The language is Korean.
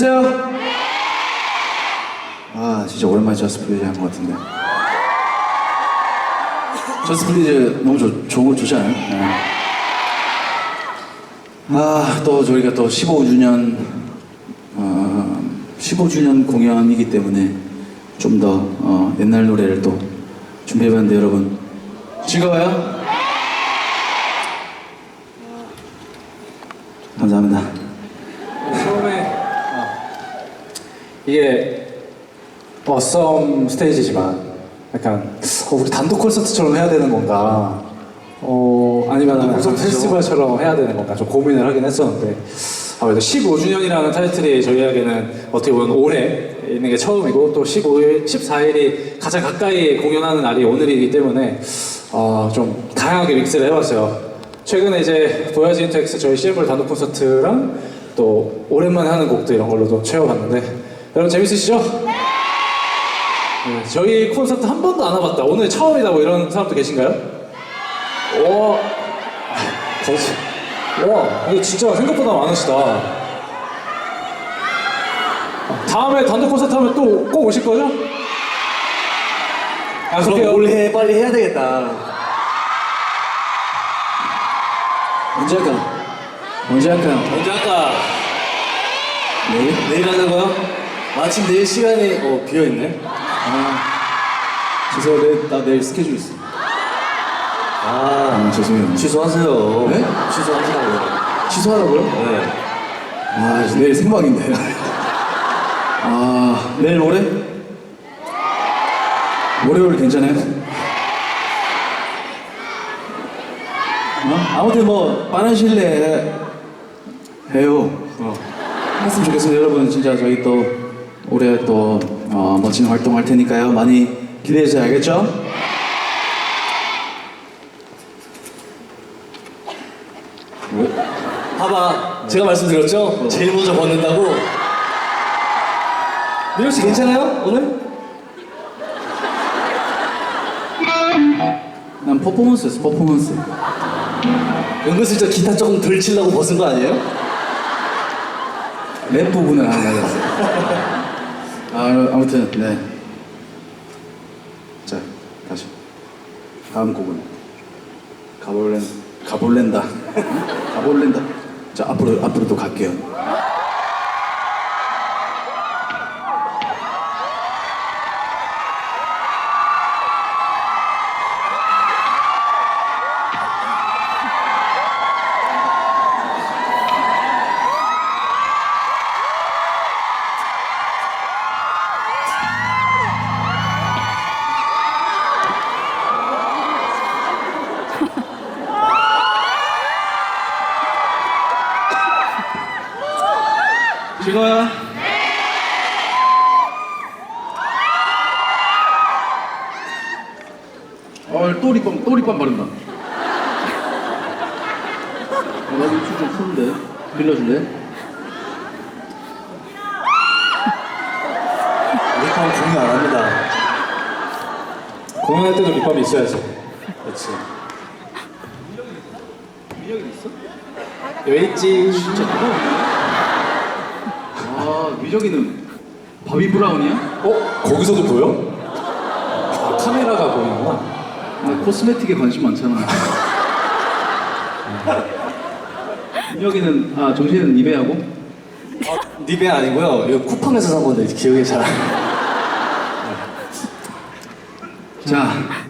안녕하세요. 아 진짜 오랜만에 저스트 플리즈 한 것 같은데. 저스트 플리즈 너무 좋, 좋, 좋지 않아요? 네. 아또 저희가 또 15주년 어, 15주년 공연이기 때문에 좀더 어, 옛날 노래를 또 준비해봤는데 여러분 즐거워요? 감사합니다. 처음에 아, 이게 어썸 스테이지지만 약간 어, 우리 단독 콘서트처럼 해야 되는 건가? 어, 아니면 약간 페스티벌처럼 해야 되는 건가? 좀 고민을 하긴 했었는데. 아무래도 15주년이라는 타이틀이 저희에게는 어떻게 보면 올해 있는 게 처음이고 또 15일, 14일이 가장 가까이 공연하는 날이 오늘이기 때문에 어, 좀 다양하게 믹스를 해봤어요. 최근에 이제 보야지 인텍스 저희 CM볼 단독 콘서트랑 또 오랜만에 하는 곡도 이런 걸로도 채워봤는데 여러분 재밌으시죠? 네, 저희 콘서트 한 번도 안 와봤다. 오늘 처음이다 뭐 이런 사람도 계신가요? 오, 거짓. 와, 이거 진짜 생각보다 많으시다. 다음에 단독 콘서트 하면 또 꼭 오실 거죠? 약속해요. 올해 빨리 해야 되겠다. 언제 할까? 언제 할까요? 언제 할까? 내일? 내일 하자고요? 마침 내일 시간이 어, 비어 있네. 아, 죄송해요. 내일, 나 내일 스케줄 있어. 아, 아, 죄송해요. 취소하세요. 네? 취소하시라고요. 취소하라고요? 네. 아, 내일 생방인데. 아, 내일 모레? 모레 괜찮아요? 어? 아무튼 뭐, 빠른 내에 해요. 어. 했으면 좋겠습니다. 여러분, 진짜 저희 또 올해 또 어, 멋진 활동 할 테니까요. 많이 기대해 주세요. 알겠죠? 봐봐. 제가 말씀드렸죠? 제일 먼저 벗는다고. 미영 씨 괜찮아요? 오늘? 난 퍼포먼스였어, 퍼포먼스. 은근슬쩍 기타 조금 덜 치려고 벗은 거 아니에요? 랩 부분을 하나 맞았어요. 아, 아무튼, 네. 자, 다시. 다음 곡은 가볼렌, 가볼렌다. 가볼렌다. 자, 앞으로, 앞으로 또 갈게요. 즐거워요? 어, 또 립밤, 또 립밤 바른다. 어, 나도 입술 좀 푸는데. 빌려줄래? 립밤 공유 안 합니다. 공연할 때도 립밤이 있어야죠. 그렇지. 미역이 있어? 왜 있지? 진짜 아, 미적이는 바비 브라운이야? 어? 거기서도 보여? 아, 카메라가 보이는구나. 나 코스메틱에 관심 많잖아. 민혁이는 아 정신은 입에하고 니베 아니고요. 이거 쿠팡에서 산 건데 기억이 잘안 나. 자. 아,